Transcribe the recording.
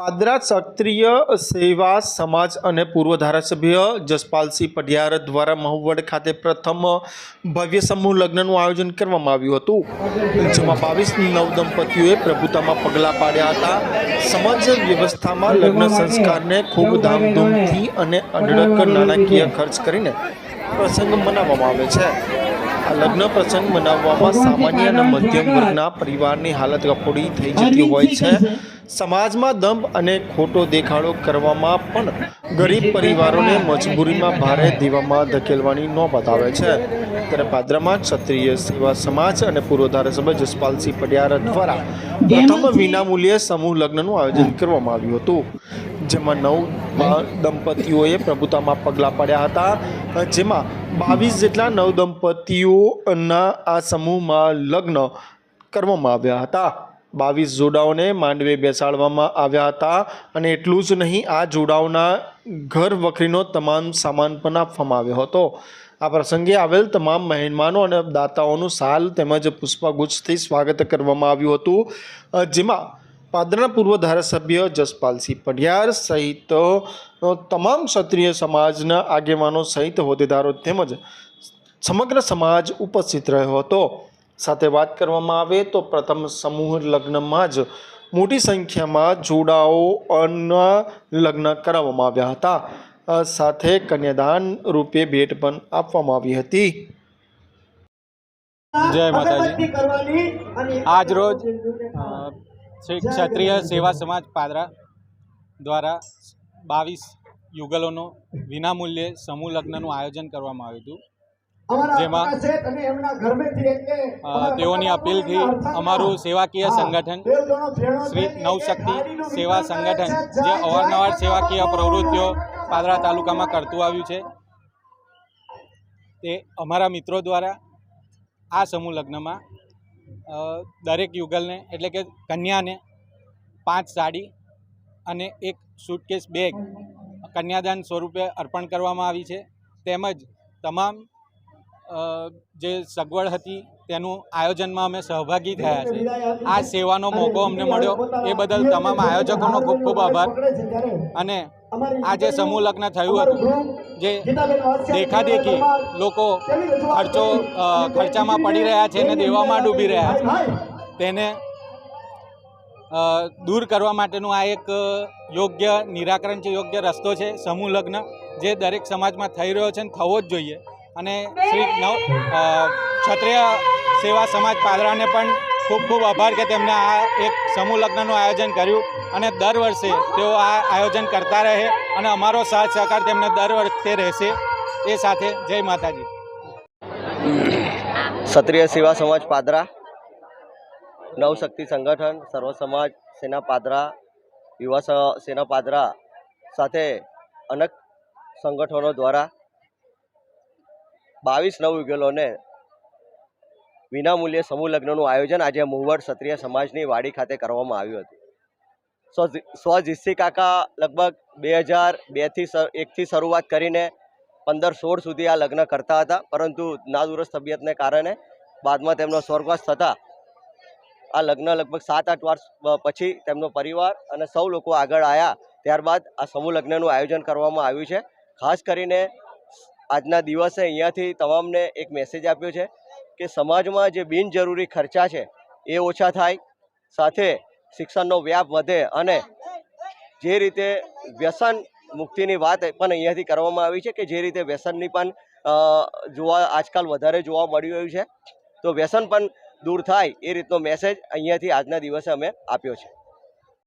પાદરા ક્ષત્રિય સેવા સમાજ અને પૂર્વ ધારાસભ્ય જસપાલસિંહ પઢિયાર દ્વારા મહુવડ ખાતે પ્રથમ ભવ્ય સમૂહ લગ્નનું આયોજન કરવામાં આવ્યું હતું. જેમાં બાવીસ નવ દંપતીઓએ પ્રભુતામાં પગલાં પાડ્યા હતા. સમાજ વ્યવસ્થામાં લગ્ન સંસ્કારને ખૂબ ધામધૂમથી અને અઢળક નાણાકીય ખર્ચ કરીને પ્રસંગ મનાવવામાં આવે છે. આ લગ્ન પ્રસંગ મનાવવામાં સામાન્ય અને મધ્યમ વર્ગના પરિવારની હાલત કફોડી થઈ જતી હોય છે. સમાજમાં દંભ અને ખોટો દેખાડો કરવામાં પણ ગરીબ પરિવારોને મજબૂરીમાં ભારે દેવામાં ધકેલવાની નોબત આવે છે. ત્યારે પાદરામાં ક્ષત્રિય સેવા સમાજ અને પૂર્વ ધારાસભ્ય જસપાલસિંહ પડિયાર દ્વારા પ્રથમ વિનામૂલ્યે સમૂહ લગ્નનું આયોજન કરવામાં આવ્યું હતું. જેમાં નવ દંપતીઓએ પ્રભુતામાં પગલાં પડ્યા હતા. જેમાં બાવીસ જેટલા નવ દંપતીઓના આ સમૂહમાં લગ્ન કરવામાં આવ્યા હતા. બાવીસ જોડાઓને માંડવે બેસાડવામાં આવ્યા હતા અને એટલું જ નહીં, આ જોડાઓના ઘર વખરીનો તમામ સામાન પણ આપવામાં આવ્યો હતો. આ પ્રસંગે આવેલ તમામ મહેમાનો અને દાતાઓનું સાલ તેમજ પુષ્પગુચ્છથી સ્વાગત કરવામાં આવ્યું હતું. જેમાં પાદરના પૂર્વ ધારાસભ્ય જસપાલસિંહ પઢિયાર સહિત તમામ ક્ષત્રિય સમાજના આગેવાનો સહિત હોદ્દેદારો તેમજ સમગ્ર સમાજ ઉપસ્થિત રહ્યો હતો. સાથે વાત કરવામાં આવે તો પ્રથમ સમૂહ લગ્નમાં જ મોટી સંખ્યામાં જોડાઓના લગ્ન કરાવવામાં આવ્યા હતા. સાથે કન્યાદાન રૂપે ભેટ પણ આપવામાં આવી હતી. જય માતાજી. આજ રોજ શ્રી ક્ષત્રિય સેવા સમાજ પાદરા દ્વારા બાવીસ યુગલોનો વિનામૂલ્યે સમૂહ લગ્નનું આયોજન કરવામાં આવ્યું હતું. જેમાં તેઓની અપીલથી અમારું સેવાકીય સંગઠન શ્રી નવશક્તિ સેવા સંગઠન જે અવારનવાર સેવાકીય પ્રવૃત્તિઓ પાદરા તાલુકામાં કરતું આવ્યું છે. તે અમારા મિત્રો દ્વારા આ સમૂહ લગ્નમાં દરેક યુગલને, એટલે કે કન્યાને પાંચ સાડી અને એક સૂટકેસ બેગ કન્યાદાન સ્વરૂપે અર્પણ કરવામાં આવી છે. તેમજ તમામ જે સગવડ હતી તેનું આયોજનમાં અમે સહભાગી થયા છે. આ સેવાનો મોકો અમને મળ્યો. એ બદલ તમામ આયોજકોનો ખૂબ ખૂબ આભાર. અને આ જે સમૂહ લગ્ન થયું હતું જે દેખાદેખી લોકો ખર્ચો ખર્ચામાં પડી રહ્યા છે અને દેવામાં ડૂબી રહ્યા છે. તેને દૂર કરવા માટેનું આ એક યોગ્ય નિરાકરણ છે યોગ્ય રસ્તો છે સમૂહ લગ્ન જે દરેક સમાજમાં થઈ રહ્યો છે અને થવો જ જોઈએ. અને શ્રી નવ ક્ષત્રિય સેવા સમાજ પાદરાને પણ ખૂબ ખૂબ આભાર કે તેમણે આ એક સમૂહ લગ્નનું આયોજન કર્યું અને દર વર્ષે તેઓ આ આયોજન કરતા રહે અને અમારો સાથ સહકાર તેમને દર વર્ષે રહેશે. એ સાથે જય માતાજી. ક્ષત્રિય સેવા સમાજ પાદરા, નવશક્તિ સંગઠન, સર્વ સમાજ સેના પાદરા, યુવા સેના પાદરા સાથે અનેક સંગઠનો દ્વારા બાવીસ નવયુગલોને વિનામૂલ્યે સમૂહ લગ્નનું આયોજન આજે મુવડ ક્ષત્રિય સમાજની વાડી ખાતે કરવામાં આવ્યું હતું. સ્વ જીસી કાકા લગભગ બે હજાર બેથી એકથી શરૂઆત કરીને પંદર સોળ સુધી આ લગ્ન કરતા હતા, પરંતુ નાદુરસ્ત તબિયતને કારણે બાદમાં તેમનો સ્વર્ગવાસ થતાં આ લગ્ન લગભગ સાત આઠ વર્ષ પછી તેમનો પરિવાર અને સૌ લોકો આગળ આવ્યા ત્યારબાદ આ સમૂહ લગ્નનું આયોજન કરવામાં આવ્યું છે. ખાસ કરીને આજના દિવસે અહીંયાથી તમામને એક મેસેજ આપ્યો છે. કે સમાજમાં જે બિનજરૂરી ખર્ચા છે, એ ઓછા થાય. સાથે શિક્ષણનો વ્યાપ વધે અને જે રીતે વ્યસન મુક્તિની વાત પણ અહીંયાથી કરવામાં આવી છે કે જે રીતે વ્યસનની પણ જોવા આજકાલ વધારે જોવા મળી રહ્યું છે. તો વ્યસન પણ દૂર થાય એ રીતનો મેસેજ અહીંયાથી આજના દિવસે અમે આપ્યો છે.